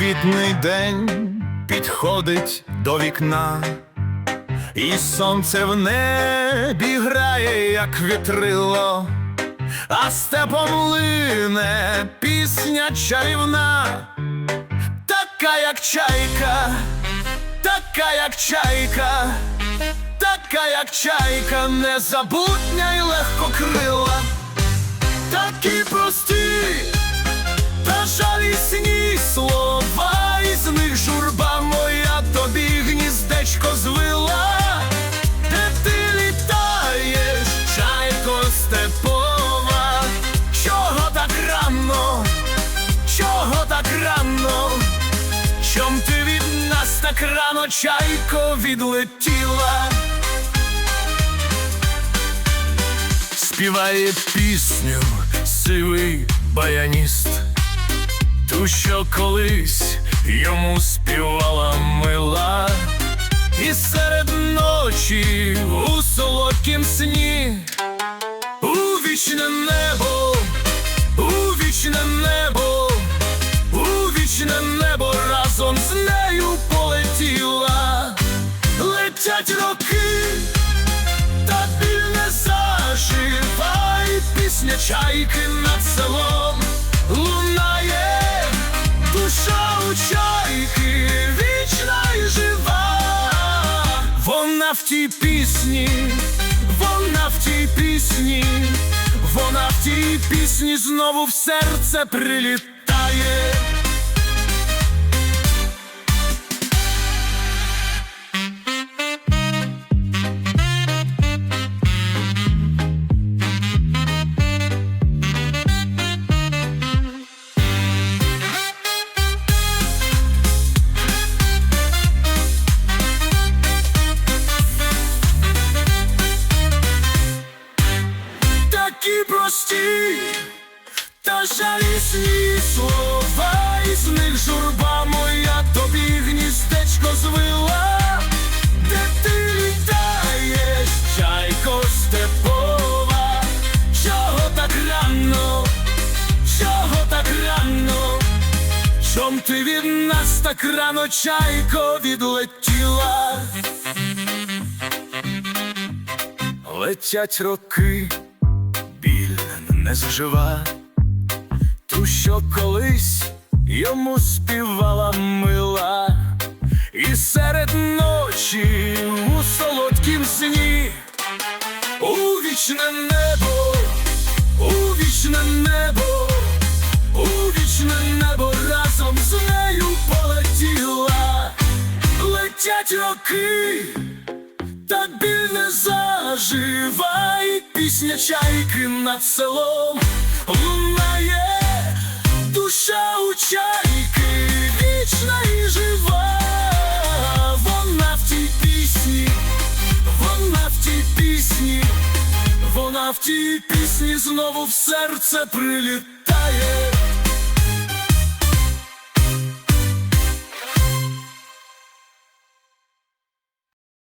Ясний день підходить до вікна, і сонце в небі грає, як вітрило, а степом лине пісня чарівна, така, як чайка, така, як чайка, така, як чайка, незабутня й легкокрила, такі прості та жалісні слова, із них журба моя тобі гніздечко звила, де ти літаєш, чайко степова, чого так рано, чого так рано, чом ти від нас так рано, чайко, відлетіла? Співає пісню сивий баяніст, ту, що колись йому співала мила, і серед ночі у солодкім сні, у вічне небо, у вічне небо, у вічне небо разом з нею полетіла, летять роки та біль не пісня чайки над селом лунає, пісні, вона в тій пісні, вона в тій пісні знову в серце прилітає. Жалісні слова, із них журба моя тобі гніздечко звила, де ти літаєш, чайко степова, чого так рано, чого так рано, чом ти від нас так рано, чайко, відлетіла? Летять роки біль не зжива, ту, що колись йому співала мила, і серед ночі у солодкім сні, у вічне небо, у вічне небо, у вічне небо разом з нею полетіла, летять роки та біль не заживай, пісня чайки над селом лунає, душа у чайки вічна і жива, вона в тій пісні, вона в тій пісні, вона в тій пісні знову в серце прилітає.